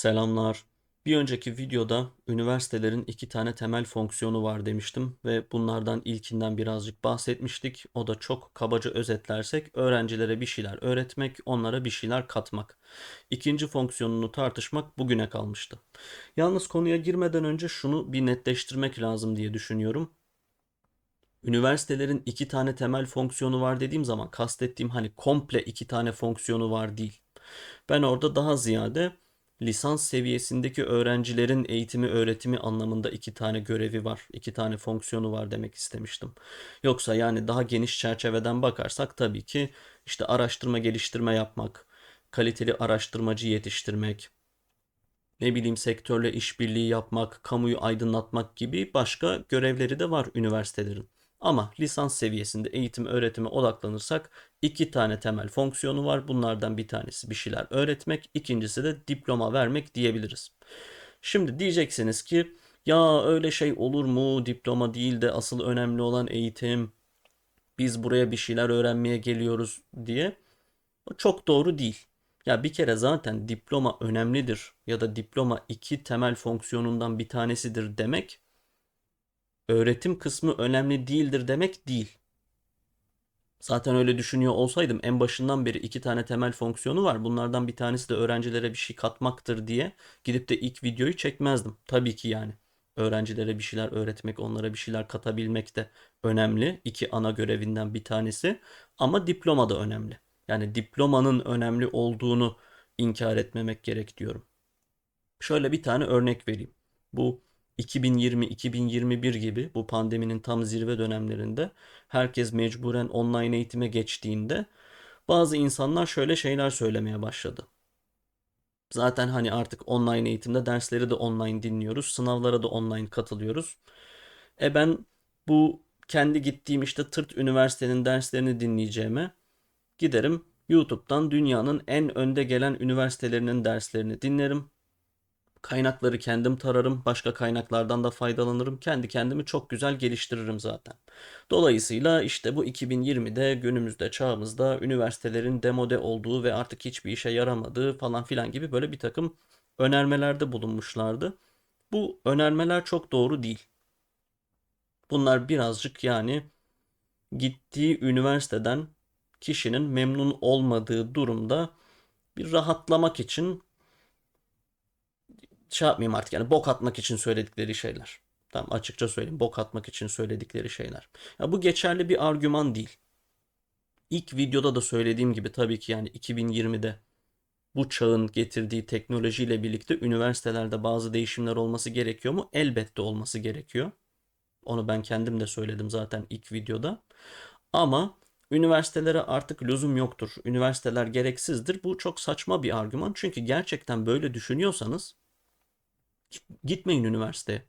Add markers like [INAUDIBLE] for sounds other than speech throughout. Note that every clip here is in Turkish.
Selamlar. Bir önceki videoda üniversitelerin iki tane temel fonksiyonu var demiştim ve bunlardan ilkinden birazcık bahsetmiştik. O da çok kabaca özetlersek öğrencilere bir şeyler öğretmek, onlara bir şeyler katmak. İkinci fonksiyonunu tartışmak bugüne kalmıştı. Yalnız konuya girmeden önce şunu bir netleştirmek lazım diye düşünüyorum. Üniversitelerin iki tane temel fonksiyonu var dediğim zaman kastettiğim hani komple iki tane fonksiyonu var değil. Ben orada daha ziyade lisans seviyesindeki öğrencilerin eğitimi öğretimi anlamında iki tane görevi var, iki tane fonksiyonu var demek istemiştim. Yoksa yani daha geniş çerçeveden bakarsak tabii ki işte araştırma geliştirme yapmak, kaliteli araştırmacı yetiştirmek, ne bileyim sektörle işbirliği yapmak, kamuyu aydınlatmak gibi başka görevleri de var üniversitelerin. Ama lisans seviyesinde eğitim öğretime odaklanırsak iki tane temel fonksiyonu var. Bunlardan bir tanesi bir şeyler öğretmek, ikincisi de diploma vermek diyebiliriz. Şimdi diyeceksiniz ki ya öyle şey olur mu? Diploma değil de asıl önemli olan eğitim. Biz buraya bir şeyler öğrenmeye geliyoruz diye. Çok doğru değil. Ya bir kere zaten diploma önemlidir ya da diploma iki temel fonksiyonundan bir tanesidir demek öğretim kısmı önemli değildir demek değil. Zaten öyle düşünüyor olsaydım en başından beri iki tane temel fonksiyonu var. Bunlardan bir tanesi de öğrencilere bir şey katmaktır diye gidip de ilk videoyu çekmezdim. Tabii ki yani. Öğrencilere bir şeyler öğretmek, onlara bir şeyler katabilmek de önemli. İki ana görevinden bir tanesi. Ama diploma da önemli. Yani diplomanın önemli olduğunu inkar etmemek gerek diyorum. Şöyle bir tane örnek vereyim. Bu 2020-2021 gibi bu pandeminin tam zirve dönemlerinde herkes mecburen online eğitime geçtiğinde bazı insanlar şöyle şeyler söylemeye başladı. Zaten hani artık online eğitimde dersleri de online dinliyoruz, sınavlara da online katılıyoruz. E ben bu kendi gittiğim işte tırt üniversitenin derslerini dinleyeceğime giderim YouTube'dan dünyanın en önde gelen üniversitelerinin derslerini dinlerim. Kaynakları kendim tararım, başka kaynaklardan da faydalanırım. Kendi kendimi çok güzel geliştiririm zaten. Dolayısıyla işte bu 2020'de günümüzde çağımızda üniversitelerin demode olduğu ve artık hiçbir işe yaramadığı falan filan gibi böyle bir takım önermelerde bulunmuşlardı. Bu önermeler çok doğru değil. Bunlar birazcık yani gittiği üniversiteden kişinin memnun olmadığı durumda bir rahatlamak için şey yapmayayım artık yani bok atmak için söyledikleri şeyler. Tamam açıkça söyleyeyim bok atmak için söyledikleri şeyler. Ya bu geçerli bir argüman değil. İlk videoda da söylediğim gibi tabii ki yani 2020'de bu çağın getirdiği teknolojiyle birlikte üniversitelerde bazı değişimler olması gerekiyor mu? Elbette olması gerekiyor. Onu ben kendim de söyledim zaten ilk videoda. Ama üniversitelere artık lüzum yoktur. Üniversiteler gereksizdir. Bu çok saçma bir argüman. Çünkü gerçekten böyle düşünüyorsanız gitmeyin üniversiteye.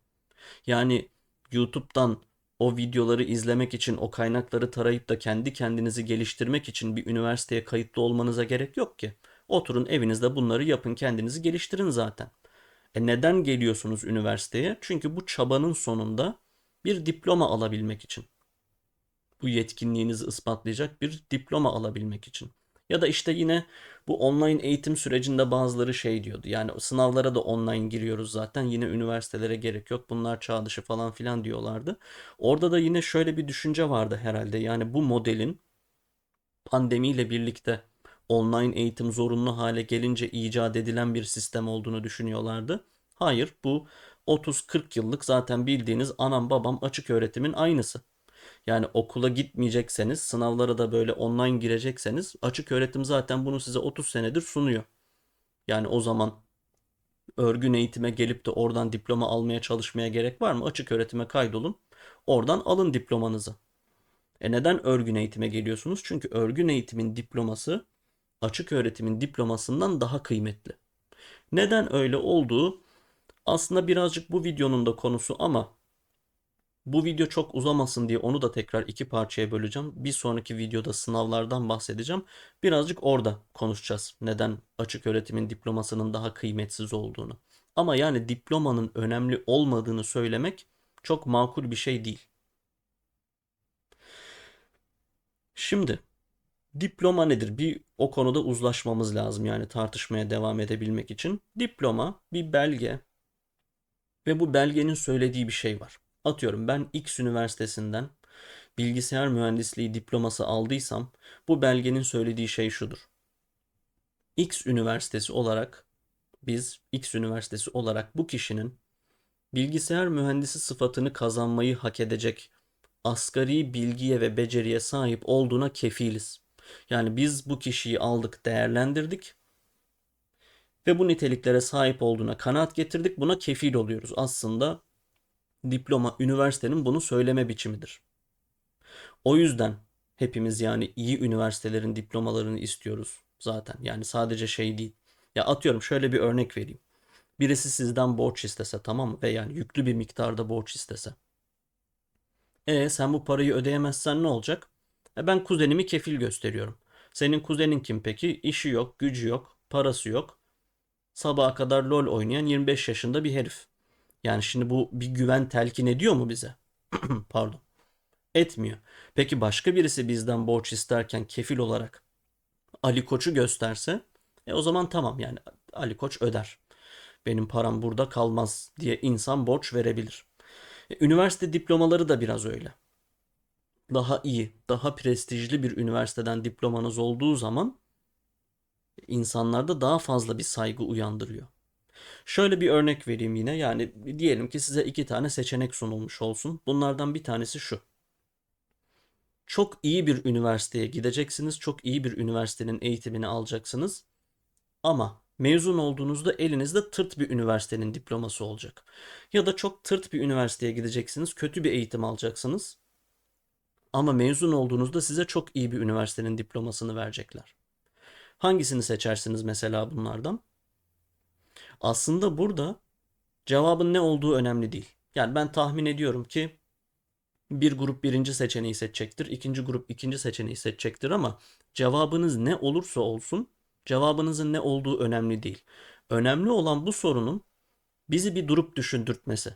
Yani YouTube'dan o videoları izlemek için, o kaynakları tarayıp da kendi kendinizi geliştirmek için bir üniversiteye kayıtlı olmanıza gerek yok ki. Oturun evinizde bunları yapın, kendinizi geliştirin zaten. E neden geliyorsunuz üniversiteye? Çünkü bu çabanın sonunda bir diploma alabilmek için. Bu yetkinliğinizi ispatlayacak bir diploma alabilmek için. Ya da işte yine bu online eğitim sürecinde bazıları şey diyordu. Yani sınavlara da online giriyoruz zaten. Yine üniversitelere gerek yok. Bunlar çağ dışı falan filan diyorlardı. Orada da yine şöyle bir düşünce vardı herhalde. Yani bu modelin pandemiyle birlikte online eğitim zorunlu hale gelince icat edilen bir sistem olduğunu düşünüyorlardı. Hayır, bu 30-40 yıllık zaten bildiğiniz anam babam açık öğretimin aynısı. Yani okula gitmeyecekseniz, sınavlara da böyle online girecekseniz açık öğretim zaten bunu size 30 senedir sunuyor. Yani o zaman örgün eğitime gelip de oradan diploma almaya çalışmaya gerek var mı? Açık öğretime kaydolun. Oradan alın diplomanızı. E neden örgün eğitime geliyorsunuz? Çünkü örgün eğitimin diploması açık öğretimin diplomasından daha kıymetli. Neden öyle olduğu aslında birazcık bu videonun da konusu ama bu video çok uzamasın diye onu da tekrar iki parçaya böleceğim. Bir sonraki videoda sınavlardan bahsedeceğim. Birazcık orada konuşacağız. Neden açık öğretimin diplomasının daha kıymetsiz olduğunu. Ama yani diplomanın önemli olmadığını söylemek çok makul bir şey değil. Şimdi diploma nedir? Bir o konuda uzlaşmamız lazım yani tartışmaya devam edebilmek için. Diploma bir belge ve bu belgenin söylediği bir şey var. Atıyorum ben X üniversitesinden bilgisayar mühendisliği diploması aldıysam bu belgenin söylediği şey şudur. X üniversitesi olarak biz X üniversitesi olarak bu kişinin bilgisayar mühendisi sıfatını kazanmayı hak edecek asgari bilgiye ve beceriye sahip olduğuna kefiliz. Yani biz bu kişiyi aldık, değerlendirdik ve bu niteliklere sahip olduğuna kanaat getirdik. Buna kefil oluyoruz. Aslında diploma üniversitenin bunu söyleme biçimidir. O yüzden hepimiz yani iyi üniversitelerin diplomalarını istiyoruz zaten. Yani sadece şey değil. Ya atıyorum şöyle bir örnek vereyim. Birisi sizden borç istese tamam mı? Ve yani yüklü bir miktarda borç istese. E sen bu parayı ödeyemezsen ne olacak? E ben kuzenimi kefil gösteriyorum. Senin kuzenin kim peki? İşi yok, gücü yok, parası yok. Sabaha kadar LoL oynayan 25 yaşında bir herif. Yani şimdi bu bir güven telkin ediyor mu bize? [CLEARS THROAT] Pardon. Etmiyor. Peki başka birisi bizden borç isterken kefil olarak Ali Koç'u gösterse e o zaman tamam yani Ali Koç öder. Benim param burada kalmaz diye insan borç verebilir. E, üniversite diplomaları da biraz öyle. Daha iyi, daha prestijli bir üniversiteden diplomanız olduğu zaman insanlarda daha fazla bir saygı uyandırıyor. Şöyle bir örnek vereyim yine. Yani diyelim ki size iki tane seçenek sunulmuş olsun. Bunlardan bir tanesi şu. Çok iyi bir üniversiteye gideceksiniz. Çok iyi bir üniversitenin eğitimini alacaksınız. Ama mezun olduğunuzda elinizde tırt bir üniversitenin diploması olacak. Ya da çok tırt bir üniversiteye gideceksiniz. Kötü bir eğitim alacaksınız. Ama mezun olduğunuzda size çok iyi bir üniversitenin diplomasını verecekler. Hangisini seçersiniz mesela bunlardan? Aslında burada cevabın ne olduğu önemli değil. Yani ben tahmin ediyorum ki bir grup birinci seçeneği seçecektir, ikinci grup ikinci seçeneği seçecektir ama cevabınız ne olursa olsun cevabınızın ne olduğu önemli değil. Önemli olan bu sorunun bizi bir durup düşündürtmesi.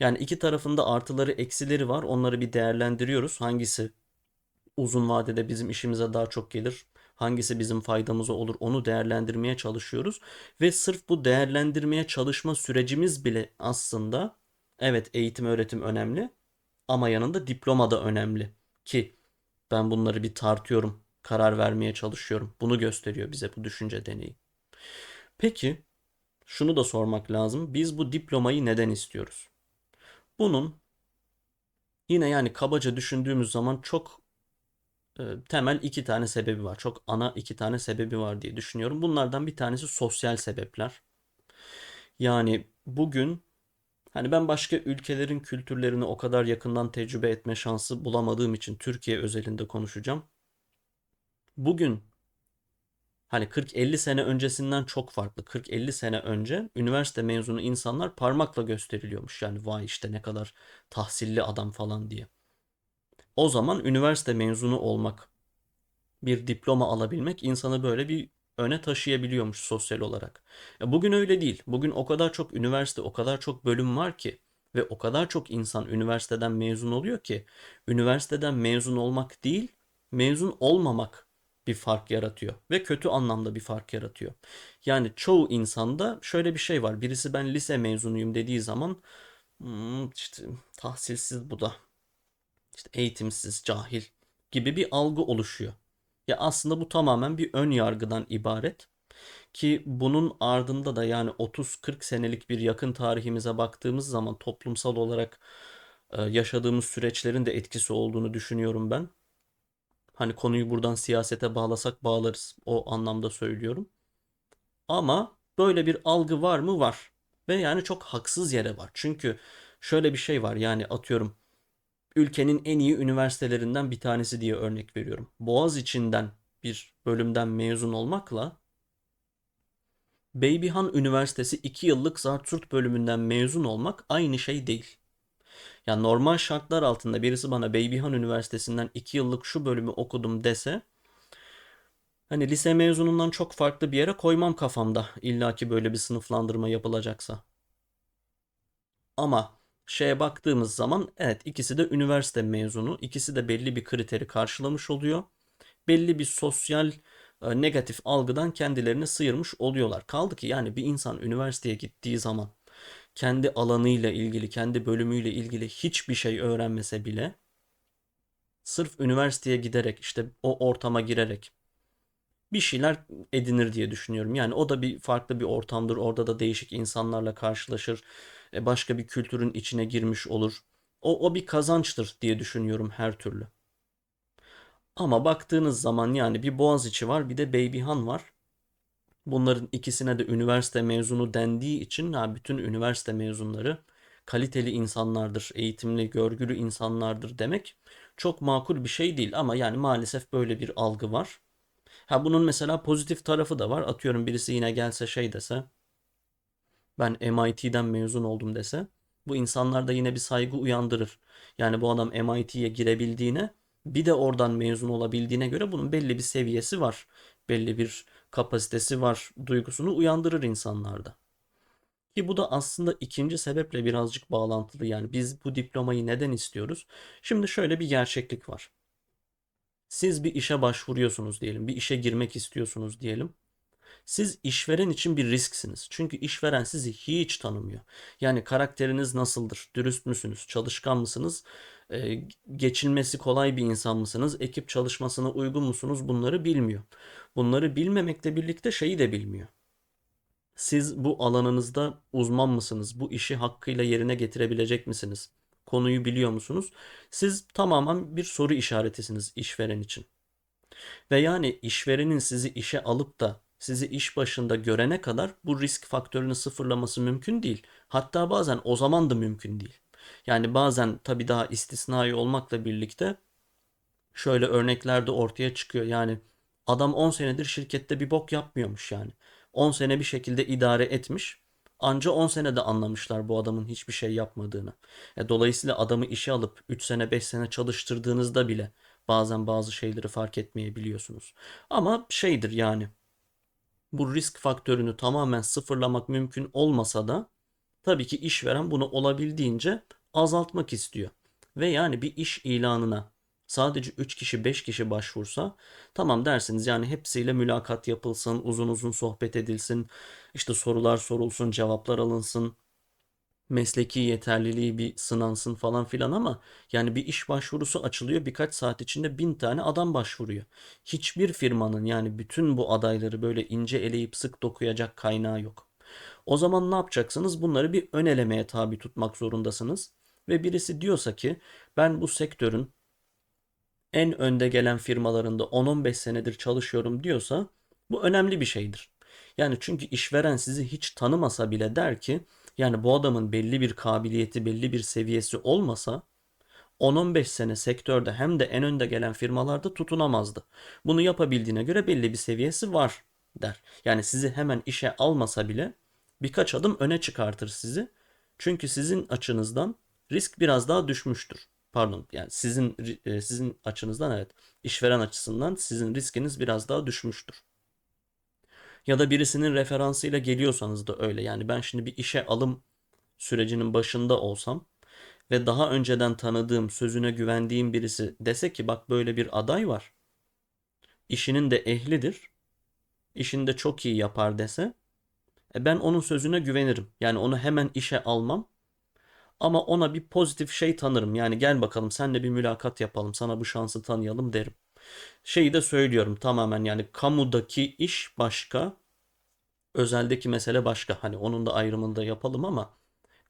Yani iki tarafında artıları eksileri var. Onları bir değerlendiriyoruz. Hangisi uzun vadede bizim işimize daha çok gelir? Hangisi bizim faydamıza olur? Onu değerlendirmeye çalışıyoruz. Ve sırf bu değerlendirmeye çalışma sürecimiz bile aslında evet eğitim öğretim önemli ama yanında diploma da önemli ki ben bunları bir tartıyorum, karar vermeye çalışıyorum. Bunu gösteriyor bize bu düşünce deneyi. Peki şunu da sormak lazım. Biz bu diplomayı neden istiyoruz? Bunun yine yani kabaca düşündüğümüz zaman çok e, temel iki tane sebebi var. Çok ana iki tane sebebi var diye düşünüyorum. Bunlardan bir tanesi sosyal sebepler. Yani bugün hani ben başka ülkelerin kültürlerini o kadar yakından tecrübe etme şansı bulamadığım için Türkiye özelinde konuşacağım. Bugün hani 40-50 sene öncesinden çok farklı. 40-50 sene önce üniversite mezunu insanlar parmakla gösteriliyormuş. Yani vay işte ne kadar tahsilli adam falan diye. O zaman üniversite mezunu olmak, bir diploma alabilmek insanı böyle bir öne taşıyabiliyormuş sosyal olarak. Ya bugün öyle değil. Bugün o kadar çok üniversite, o kadar çok bölüm var ki ve o kadar çok insan üniversiteden mezun oluyor ki üniversiteden mezun olmak değil, mezun olmamak bir fark yaratıyor ve kötü anlamda bir fark yaratıyor. Yani çoğu insanda şöyle bir şey var. Birisi ben lise mezunuyum dediği zaman hmm, işte tahsilsiz bu da işte eğitimsiz, cahil gibi bir algı oluşuyor. Ya aslında bu tamamen bir ön yargıdan ibaret ki bunun ardında da yani 30-40 senelik bir yakın tarihimize baktığımız zaman toplumsal olarak e, yaşadığımız süreçlerin de etkisi olduğunu düşünüyorum ben. Hani konuyu buradan siyasete bağlasak bağlarız. O anlamda söylüyorum. Ama böyle bir algı var mı? Var. Ve yani çok haksız yere var. Çünkü şöyle bir şey var. Yani atıyorum ülkenin en iyi üniversitelerinden bir tanesi diye örnek veriyorum. Boğaz içinden bir bölümden mezun olmakla Beybihan Üniversitesi 2 yıllık Zartürt bölümünden mezun olmak aynı şey değil. Yani normal şartlar altında birisi bana Beybihan Üniversitesi'nden 2 yıllık şu bölümü okudum dese hani lise mezunundan çok farklı bir yere koymam kafamda illaki böyle bir sınıflandırma yapılacaksa. Ama şeye baktığımız zaman evet ikisi de üniversite mezunu. ikisi de belli bir kriteri karşılamış oluyor. Belli bir sosyal e, negatif algıdan kendilerini sıyırmış oluyorlar. Kaldı ki yani bir insan üniversiteye gittiği zaman kendi alanıyla ilgili, kendi bölümüyle ilgili hiçbir şey öğrenmese bile sırf üniversiteye giderek işte o ortama girerek bir şeyler edinir diye düşünüyorum. Yani o da bir farklı bir ortamdır. Orada da değişik insanlarla karşılaşır. E, başka bir kültürün içine girmiş olur. O, o bir kazançtır diye düşünüyorum her türlü. Ama baktığınız zaman yani bir Boğaziçi var bir de Beybihan var. Bunların ikisine de üniversite mezunu dendiği için ha, bütün üniversite mezunları kaliteli insanlardır, eğitimli, görgülü insanlardır demek çok makul bir şey değil ama yani maalesef böyle bir algı var. Ha bunun mesela pozitif tarafı da var. Atıyorum birisi yine gelse şey dese ben MIT'den mezun oldum dese bu insanlarda yine bir saygı uyandırır. Yani bu adam MIT'ye girebildiğine bir de oradan mezun olabildiğine göre bunun belli bir seviyesi var. Belli bir kapasitesi var duygusunu uyandırır insanlarda. Ki bu da aslında ikinci sebeple birazcık bağlantılı. Yani biz bu diplomayı neden istiyoruz? Şimdi şöyle bir gerçeklik var. Siz bir işe başvuruyorsunuz diyelim, bir işe girmek istiyorsunuz diyelim. Siz işveren için bir risksiniz. Çünkü işveren sizi hiç tanımıyor. Yani karakteriniz nasıldır? Dürüst müsünüz? Çalışkan mısınız? Ee, geçinmesi kolay bir insan mısınız? Ekip çalışmasına uygun musunuz? Bunları bilmiyor. Bunları bilmemekle birlikte şeyi de bilmiyor. Siz bu alanınızda uzman mısınız? Bu işi hakkıyla yerine getirebilecek misiniz? Konuyu biliyor musunuz? Siz tamamen bir soru işaretisiniz işveren için. Ve yani işverenin sizi işe alıp da sizi iş başında görene kadar bu risk faktörünü sıfırlaması mümkün değil. Hatta bazen o zaman da mümkün değil. Yani bazen tabii daha istisnai olmakla birlikte şöyle örnekler de ortaya çıkıyor. Yani adam 10 senedir şirkette bir bok yapmıyormuş yani. 10 sene bir şekilde idare etmiş. Anca 10 senede anlamışlar bu adamın hiçbir şey yapmadığını. E, dolayısıyla adamı işe alıp 3 sene 5 sene çalıştırdığınızda bile bazen bazı şeyleri fark etmeyebiliyorsunuz. Ama şeydir yani bu risk faktörünü tamamen sıfırlamak mümkün olmasa da tabii ki işveren bunu olabildiğince azaltmak istiyor. Ve yani bir iş ilanına sadece 3 kişi 5 kişi başvursa tamam dersiniz yani hepsiyle mülakat yapılsın, uzun uzun sohbet edilsin, işte sorular sorulsun, cevaplar alınsın, mesleki yeterliliği bir sınansın falan filan ama yani bir iş başvurusu açılıyor birkaç saat içinde bin tane adam başvuruyor. Hiçbir firmanın yani bütün bu adayları böyle ince eleyip sık dokuyacak kaynağı yok. O zaman ne yapacaksınız? Bunları bir ön elemeye tabi tutmak zorundasınız. Ve birisi diyorsa ki ben bu sektörün en önde gelen firmalarında 10-15 senedir çalışıyorum diyorsa bu önemli bir şeydir. Yani çünkü işveren sizi hiç tanımasa bile der ki yani bu adamın belli bir kabiliyeti, belli bir seviyesi olmasa 10-15 sene sektörde hem de en önde gelen firmalarda tutunamazdı. Bunu yapabildiğine göre belli bir seviyesi var der. Yani sizi hemen işe almasa bile birkaç adım öne çıkartır sizi. Çünkü sizin açınızdan risk biraz daha düşmüştür. Pardon yani sizin e, sizin açınızdan evet işveren açısından sizin riskiniz biraz daha düşmüştür. Ya da birisinin referansıyla geliyorsanız da öyle. Yani ben şimdi bir işe alım sürecinin başında olsam ve daha önceden tanıdığım, sözüne güvendiğim birisi dese ki bak böyle bir aday var. İşinin de ehlidir. İşini de çok iyi yapar dese e ben onun sözüne güvenirim. Yani onu hemen işe almam. Ama ona bir pozitif şey tanırım. Yani gel bakalım senle bir mülakat yapalım. Sana bu şansı tanıyalım derim. Şeyi de söylüyorum tamamen yani kamudaki iş başka, özeldeki mesele başka. Hani onun da ayrımını da yapalım ama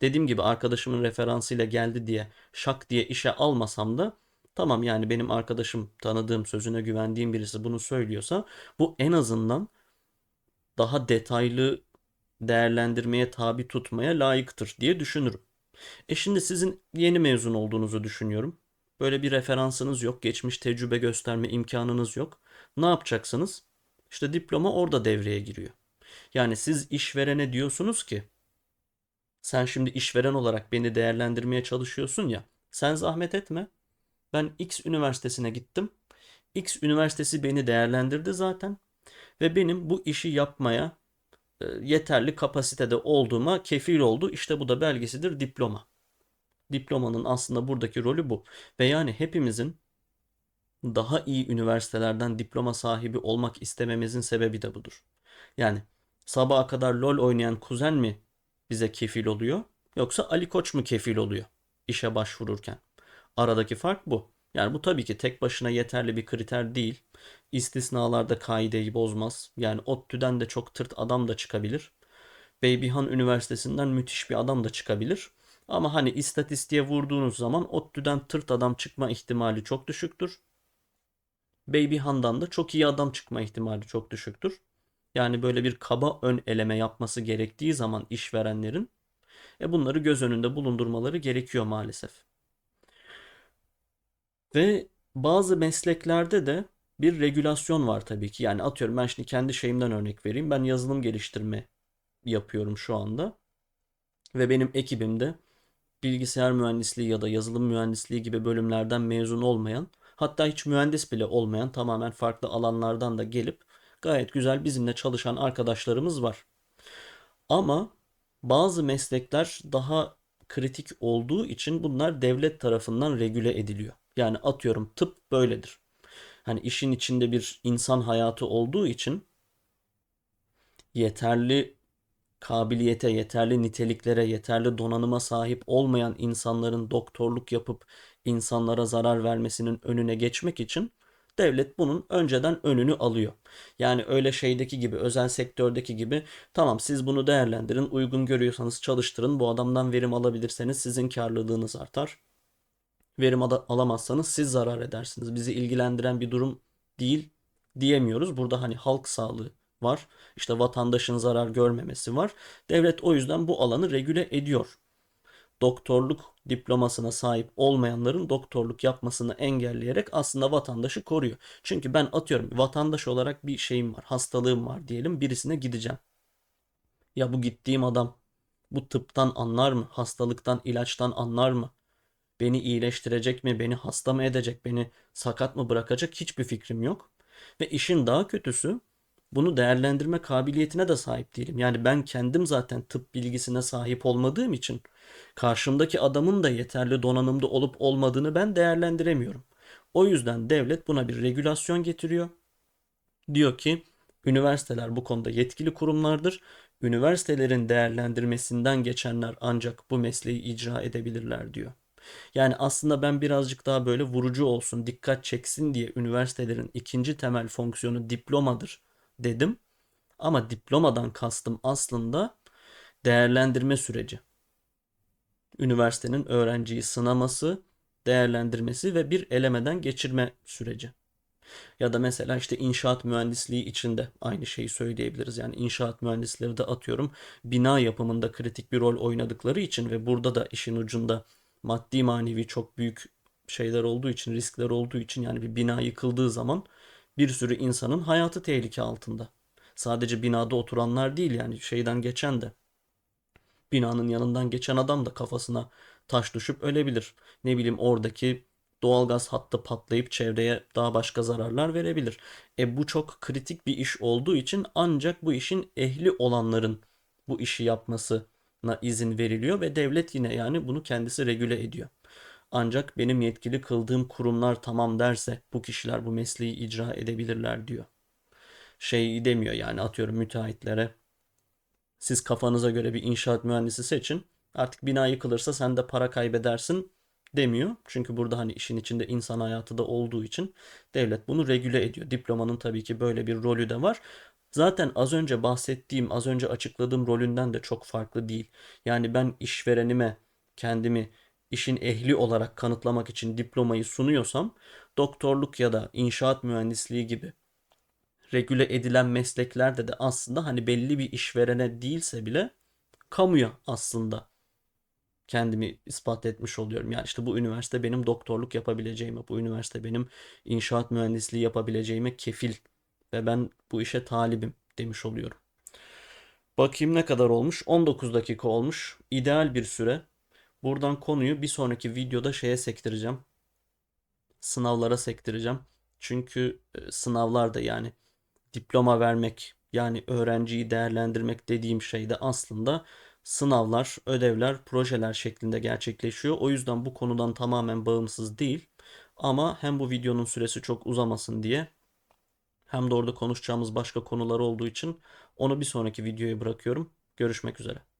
dediğim gibi arkadaşımın referansıyla geldi diye şak diye işe almasam da tamam yani benim arkadaşım tanıdığım sözüne güvendiğim birisi bunu söylüyorsa bu en azından daha detaylı değerlendirmeye tabi tutmaya layıktır diye düşünürüm. E şimdi sizin yeni mezun olduğunuzu düşünüyorum. Böyle bir referansınız yok, geçmiş tecrübe gösterme imkanınız yok. Ne yapacaksınız? İşte diploma orada devreye giriyor. Yani siz işverene diyorsunuz ki sen şimdi işveren olarak beni değerlendirmeye çalışıyorsun ya. Sen zahmet etme. Ben X üniversitesine gittim. X üniversitesi beni değerlendirdi zaten ve benim bu işi yapmaya e, yeterli kapasitede olduğuma kefil oldu. İşte bu da belgesidir diploma. Diplomanın aslında buradaki rolü bu. Ve yani hepimizin daha iyi üniversitelerden diploma sahibi olmak istememizin sebebi de budur. Yani sabaha kadar LoL oynayan kuzen mi bize kefil oluyor yoksa Ali Koç mu kefil oluyor işe başvururken? Aradaki fark bu. Yani bu tabii ki tek başına yeterli bir kriter değil. İstisnalarda kaideyi bozmaz. Yani ODTÜ'den de çok tırt adam da çıkabilir. Beybihan Üniversitesi'nden müthiş bir adam da çıkabilir. Ama hani istatistiğe vurduğunuz zaman ODTÜ'den tırt adam çıkma ihtimali çok düşüktür. Beybihan'dan da çok iyi adam çıkma ihtimali çok düşüktür. Yani böyle bir kaba ön eleme yapması gerektiği zaman işverenlerin e bunları göz önünde bulundurmaları gerekiyor maalesef. Ve bazı mesleklerde de bir regülasyon var tabii ki. Yani atıyorum ben şimdi kendi şeyimden örnek vereyim. Ben yazılım geliştirme yapıyorum şu anda. Ve benim ekibimde bilgisayar mühendisliği ya da yazılım mühendisliği gibi bölümlerden mezun olmayan, hatta hiç mühendis bile olmayan tamamen farklı alanlardan da gelip gayet güzel bizimle çalışan arkadaşlarımız var. Ama bazı meslekler daha kritik olduğu için bunlar devlet tarafından regüle ediliyor. Yani atıyorum tıp böyledir. Hani işin içinde bir insan hayatı olduğu için yeterli kabiliyete, yeterli niteliklere, yeterli donanıma sahip olmayan insanların doktorluk yapıp insanlara zarar vermesinin önüne geçmek için devlet bunun önceden önünü alıyor. Yani öyle şeydeki gibi, özel sektördeki gibi tamam siz bunu değerlendirin, uygun görüyorsanız çalıştırın, bu adamdan verim alabilirseniz sizin karlılığınız artar. Verim alamazsanız siz zarar edersiniz. Bizi ilgilendiren bir durum değil diyemiyoruz. Burada hani halk sağlığı var. İşte vatandaşın zarar görmemesi var. Devlet o yüzden bu alanı regüle ediyor. Doktorluk diplomasına sahip olmayanların doktorluk yapmasını engelleyerek aslında vatandaşı koruyor. Çünkü ben atıyorum vatandaş olarak bir şeyim var, hastalığım var diyelim birisine gideceğim. Ya bu gittiğim adam bu tıptan anlar mı? Hastalıktan, ilaçtan anlar mı? Beni iyileştirecek mi? Beni hasta mı edecek? Beni sakat mı bırakacak? Hiçbir fikrim yok. Ve işin daha kötüsü bunu değerlendirme kabiliyetine de sahip değilim. Yani ben kendim zaten tıp bilgisine sahip olmadığım için karşımdaki adamın da yeterli donanımda olup olmadığını ben değerlendiremiyorum. O yüzden devlet buna bir regülasyon getiriyor. Diyor ki üniversiteler bu konuda yetkili kurumlardır. Üniversitelerin değerlendirmesinden geçenler ancak bu mesleği icra edebilirler diyor. Yani aslında ben birazcık daha böyle vurucu olsun, dikkat çeksin diye üniversitelerin ikinci temel fonksiyonu diplomadır dedim. Ama diplomadan kastım aslında değerlendirme süreci. Üniversitenin öğrenciyi sınaması, değerlendirmesi ve bir elemeden geçirme süreci. Ya da mesela işte inşaat mühendisliği içinde aynı şeyi söyleyebiliriz. Yani inşaat mühendisleri de atıyorum bina yapımında kritik bir rol oynadıkları için ve burada da işin ucunda maddi manevi çok büyük şeyler olduğu için, riskler olduğu için yani bir bina yıkıldığı zaman bir sürü insanın hayatı tehlike altında. Sadece binada oturanlar değil yani şeyden geçen de. Binanın yanından geçen adam da kafasına taş düşüp ölebilir. Ne bileyim oradaki doğalgaz hattı patlayıp çevreye daha başka zararlar verebilir. E bu çok kritik bir iş olduğu için ancak bu işin ehli olanların bu işi yapmasına izin veriliyor ve devlet yine yani bunu kendisi regüle ediyor. Ancak benim yetkili kıldığım kurumlar tamam derse bu kişiler bu mesleği icra edebilirler diyor. Şey demiyor yani atıyorum müteahhitlere siz kafanıza göre bir inşaat mühendisi seçin. Artık bina yıkılırsa sen de para kaybedersin demiyor. Çünkü burada hani işin içinde insan hayatı da olduğu için devlet bunu regüle ediyor. Diplomanın tabii ki böyle bir rolü de var. Zaten az önce bahsettiğim, az önce açıkladığım rolünden de çok farklı değil. Yani ben işverenime kendimi işin ehli olarak kanıtlamak için diplomayı sunuyorsam doktorluk ya da inşaat mühendisliği gibi regüle edilen mesleklerde de aslında hani belli bir işverene değilse bile kamuya aslında kendimi ispat etmiş oluyorum. Yani işte bu üniversite benim doktorluk yapabileceğime, bu üniversite benim inşaat mühendisliği yapabileceğime kefil ve ben bu işe talibim demiş oluyorum. Bakayım ne kadar olmuş? 19 dakika olmuş. İdeal bir süre. Buradan konuyu bir sonraki videoda şeye sektireceğim. Sınavlara sektireceğim. Çünkü e, sınavlarda yani diploma vermek yani öğrenciyi değerlendirmek dediğim şey de aslında sınavlar, ödevler, projeler şeklinde gerçekleşiyor. O yüzden bu konudan tamamen bağımsız değil. Ama hem bu videonun süresi çok uzamasın diye hem de orada konuşacağımız başka konular olduğu için onu bir sonraki videoya bırakıyorum. Görüşmek üzere.